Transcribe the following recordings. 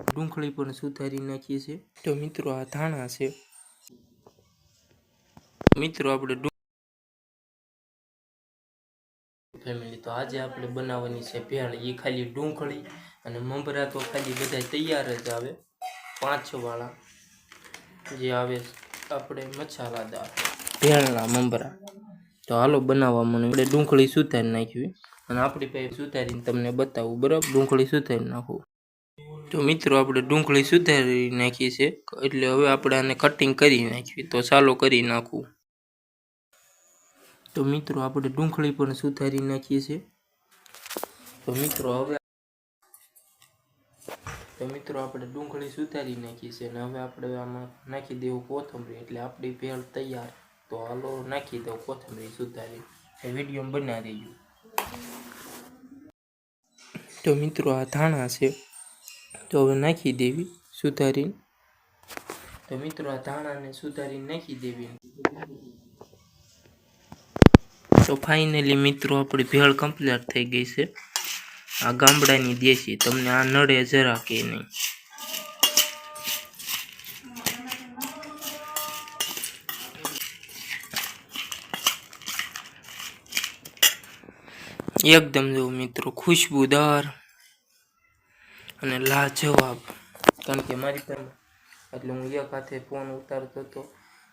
ડુંગળી પણ સુધારી નાખીએ છીએ. તો મિત્રો આ ધાણા છે. મિત્રો આપણે ફેમિલી તો આજે આપણે બનાવવાની છે ભેળ. એ ખાલી ડુંખળી અને મમરા તો ખાલી બધા તૈયાર જ આવે. પાંચ વાળા જે આવે આપણે મસાલાદાર ભેળના મમરા. તો હાલો બનાવવા મને આપણે ડુંખળી સુધારી નાખવી અને આપણી પાસે સુધારીને તમને બતાવું બરાબર? ડુંખળી સુધારી નાખવું તો મિત્રો આપણે ડુંગળી સુધારી નાખી છે. એટલે હવે આપણે આને કટિંગ કરી નાખવી તો ચાલો કરી નાખવું તો મિત્રો આપણે ડુંગળી પણ સુધારી નાખીએ છીએ તો મિત્રો હવે તો મિત્રો આપણે ડુંગળી સુધારી નાખી છે અને હવે આપણે આમાં નાખી દેવું કોથમરી. એટલે આપણી ભેળ તૈયાર. તો હાલો નાખી દઉં કોથમરી સુધારી. એ વીડિયો બનાવી દઈશું તો મિત્રો આ ધાણા છે. તો હવે નાખી દેવી, સુધારીને. તો મિત્રો, આ ધાણાને સુધારીને નાખી દેવી. તો ફાઇનલી મિત્રો, આપણી ભેળ કમ્પ્લીટ થઈ ગઈ છે. આ ગામડાની દેશી, તમને આ નડે જરા કે નહીં. એકદમ જો મિત્રો, ખુશબુદાર. અને લાજવાબ. કારણ કે મારી પાસે એટલે હું એક હાથે ફોન ઉતારતો હતો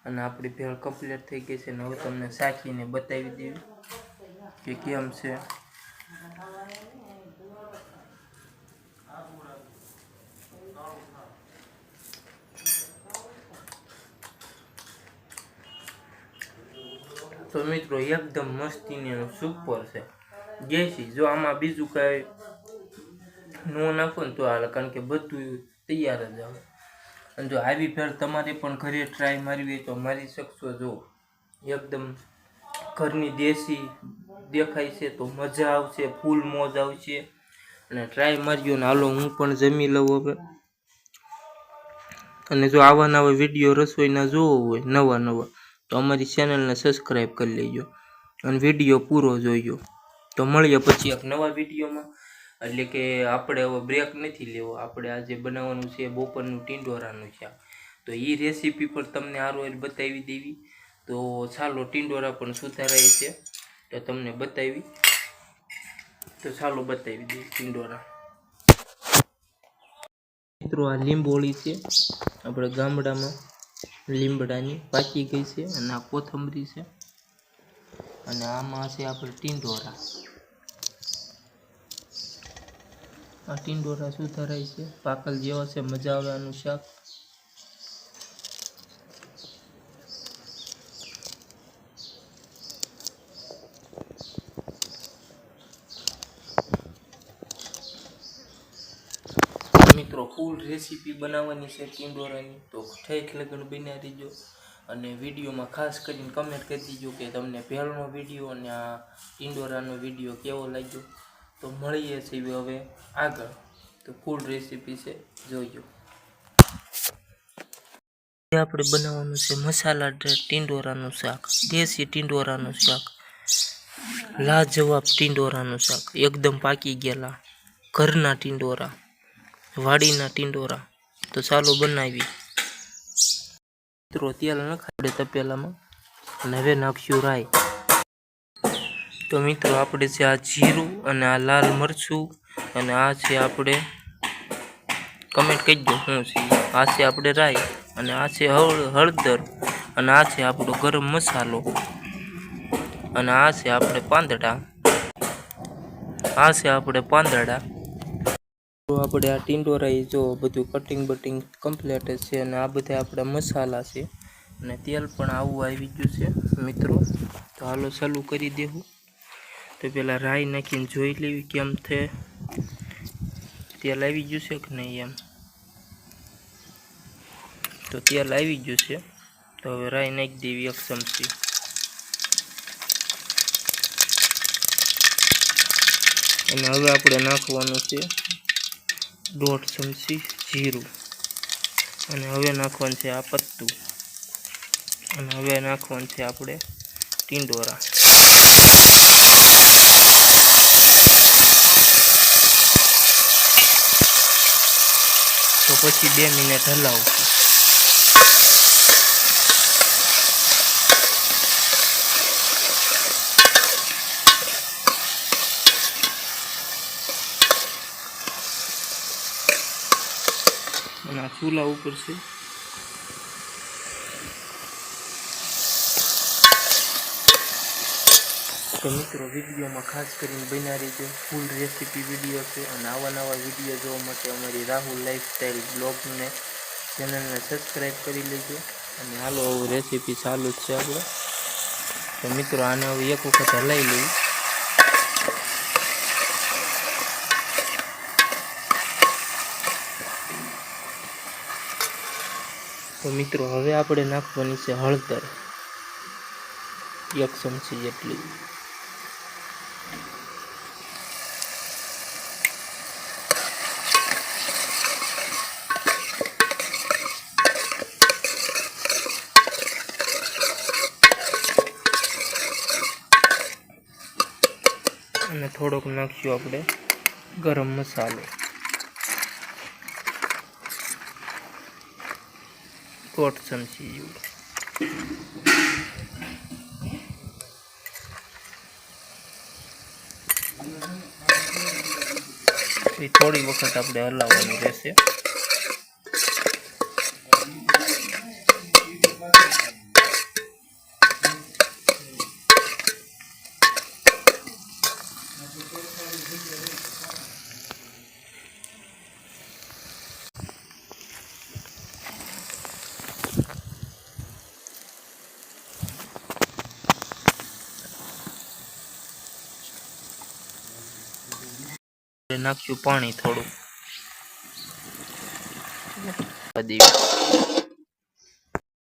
અને આપણી ભેળ કમ્પ્લીટ થઈ ગઈ છે ને હવે તમને સાચીને બતાવી દેવી કે કેમ છે. તો મિત્રો, એકદમ મસ્તીને સુપર છે. ગેસી જો આમાં બીજું કાંઈ નો નાખો ને તો હાલે, કારણ કે બધું તૈયાર જ આવે અને જો આવી ફેર તમારે પણ ઘરે ટ્રાય મારવી હોય તો મારી શકશો. જો એકદમ ઘરની દેશી દેખાય છે તો મજા આવશે ફૂલ મોજ આવશે. અને ટ્રાય માર્યો ને હાલો હું પણ જમી લઉં હવે. અને જો આવા નવા વીડિયો રસોઈના જોવો હોય, નવા નવા, તો અમારી ચેનલને સબસ્ક્રાઈબ કરી લેજો. અને વીડિયો પૂરો જોઈજો તો મળીએ પછી એક નવા વિડીયોમાં એટલે કે આપણે હવે બ્રેક નથી લેવો. આપણે આજે બનાવવાનું છે બપોરનું ટીંડોરાનું શાક. તો એ રેસીપી પણ તમને આરો બતાવી દેવી. તો ચાલો ટીંડોરા પણ સુધારાય છે. તો તમને બતાવી. તો ચાલો બતાવી દઈએ ટીંડોરા. મિત્રો, આ લીંબોળી છે. આપણે ગામડામાં લીમડાની પાકી ગઈ છે અને આ કોથમરી છે. અને આમાં છે આપણે ટીંડોરા. આ ટીંડોરા સુધારાય છે. પાકલ જેવા છે, મજા આવે શાક. મિત્રો ફૂલ રેસીપી બનાવવાની છે ટીંડોરાની. તો ઠેઠ લગ્ન બન્યા રહીજો. અને વિડીયોમાં ખાસ કરીને કમેન્ટ કરી દીજો કે તમને ભેળનો વીડિયો અને આ ટીંડોરાનો વીડિયો કેવો લાગ્યો. તો મળીએ છીએ હવે આગળ. તો ફૂડ રેસીપી છે જોઈજો આપણે બનાવવાનું છે મસાલા ટીંડોરાનું શાક, દેશી ટીંડોરાનું શાક, લાજવાબ ટીંડોરાનું શાક, એકદમ પાકી ગયેલા ઘરના ટીંડોરા, વાડીના ટીંડોરા. તો ચાલો બનાવી મિત્રો, તેલ નખાડે તપેલામાં અને હવે નાખ્યું રાઈ. તો મિત્રો, આપણે છે આ જીરું અને આ લાલ મરચું અને આ છે આપણે કમેન્ટ કહી દો શું છે આ છે આપણે રાઈ અને આ છે હળ, હળદર અને આ છે આપણો ગરમ મસાલો અને આ છે આપણે પાંદડા. આ છે આપણે પાંદડા. આપણે આ ટીંડોરા જો બધું કટિંગ બટિંગ કમ્પ્લીટ છે અને આ બધા આપણા મસાલા છે. અને તેલ પણ આવું આવી ગયું છે, મિત્રો. તો હાલો ચાલુ કરી દેવું તો પેલા રાઈ નાખીને જોઈ લેવી કેમ છે. તેલ આવી ગયું છે કે નહીં એમ? તો તેલ આવી ગયું છે. તો હવે રાઈ નાખી દેવી એક ચમચી. અને હવે આપણે નાખવાનું છે દોઢ ચમચી જીરું. અને હવે નાખવાનું છે આ પત્તું. અને હવે નાખવાનું છે આપણે ટીંડોરા. પછી બે મિનિટ હલાવશું અને ચૂલા ઉપર છે. તો મિત્રો, વિડીયોમાં ખાસ કરીને બન્યા રહીજો. ફૂલ રેસીપી વીડિયો છે અને આવા નવા વીડિયો જોવા માટે અમારી રાહુલ લાઈફસ્ટાઈલ બ્લોગને ચેનલને સબસ્ક્રાઈબ કરી લેજો. અને હાલો આવું રેસીપી ચાલુ જ છે આપણે. તો મિત્રો, આને હવે એક વખત હલાવી લઈએ. તો મિત્રો, હવે આપણે નાખવાની છે હળદર. એક ચમચી જેટલી અને થોડોક નાખશું આપણે ગરમ મસાલો. કોટ ચમચી જેવું. થોડી વખત આપણે હલાવવાનું રહેશે. નાખશું પાણી થોડું.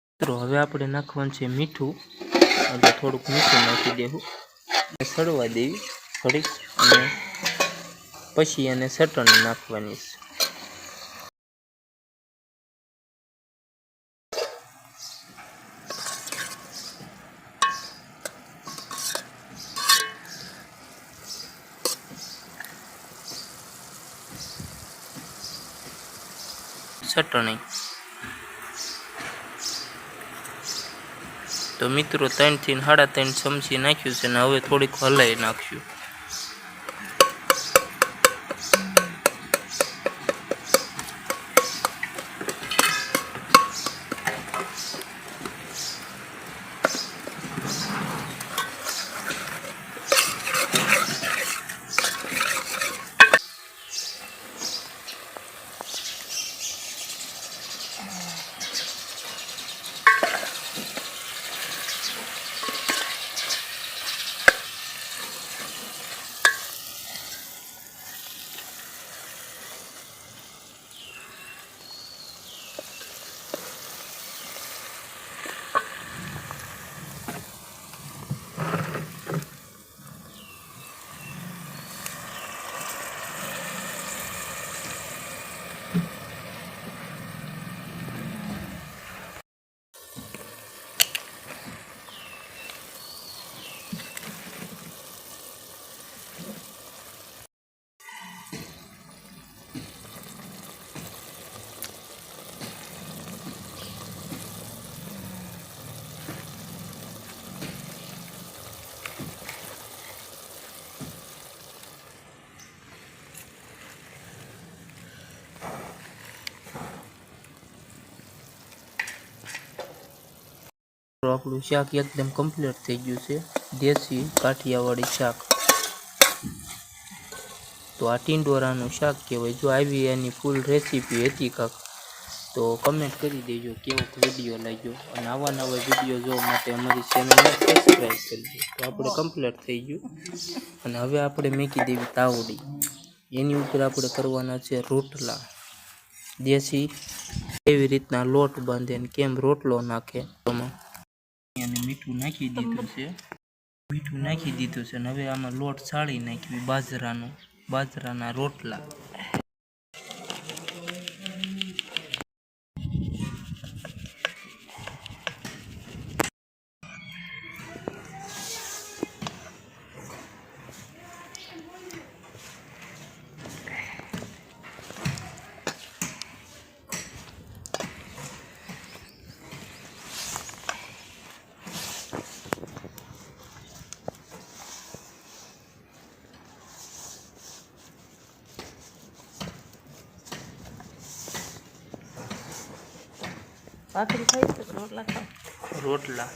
મિત્રો હવે આપણે નાખવાનું છે મીઠું. એટલે થોડુંક મીઠું નાખી દેવું. સડવા દેવી. થોડીક અને પછી એને ચટણી નાખવાની છે. ચટણી તો મિત્રો ત્રણથી સાડા ત્રણ ચમચી નાખ્યું છે ને હવે થોડીક હલાવી નાખશું. આપણું શાક એકદમ કમ્પ્લીટ થઈ ગયું છે. દેશી કાઠિયાવાડી શાક. તો આ ટીંડોરાનું શાક કહેવાય. જો આવી એની ફૂલ રેસીપી હતી કાંક, તો કમેન્ટ કરી દેજો, કેવો વીડિયો લાગ્યો? અને આવા નવા વીડિયો જોવા માટે અમારી ચેનલને સબસ્ક્રાઈબ કરજો તો આપણે કમ્પ્લીટ થઈ ગયું. અને હવે આપણે મેકી દેવી તાવડી. એની ઉપર આપણે કરવાના છે રોટલા. દેશી કેવી રીતના લોટ બાંધે ને કેમ રોટલો નાખે એમાં. મીઠું નાખી દીધું છે. મીઠું નાખી દીધું છે અને હવે આમાં લોટ સાળી નાખ્યું બાજરાનો બાજરાના રોટલા. ભાખરી ખાઈ તો રોટલા ખાવ રોટલા.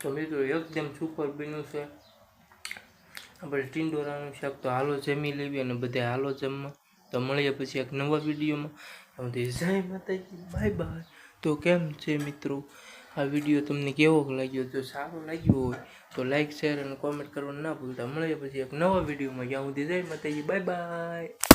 તો મિત્રો એકદમ સુપર બન્યું છે. આપણે ટીંડોરાનું શાક તો હાલો જમી લેવી અને બધા હાલો જમવા. તો મળીએ પછી એક નવા વિડીયોમાં. જય માતાજી. બાય બાય તો કેમ છે મિત્રો? આ વીડિયો તમને કેવો લાગ્યો? જો સારો લાગ્યો હોય, તો લાઈક શેર અને કોમેન્ટ કરવાનું ના ભૂલતા. મળીએ પછી એક નવા વિડીયોમાં. જ્યાં સુધી જય માતાજી. Bye bye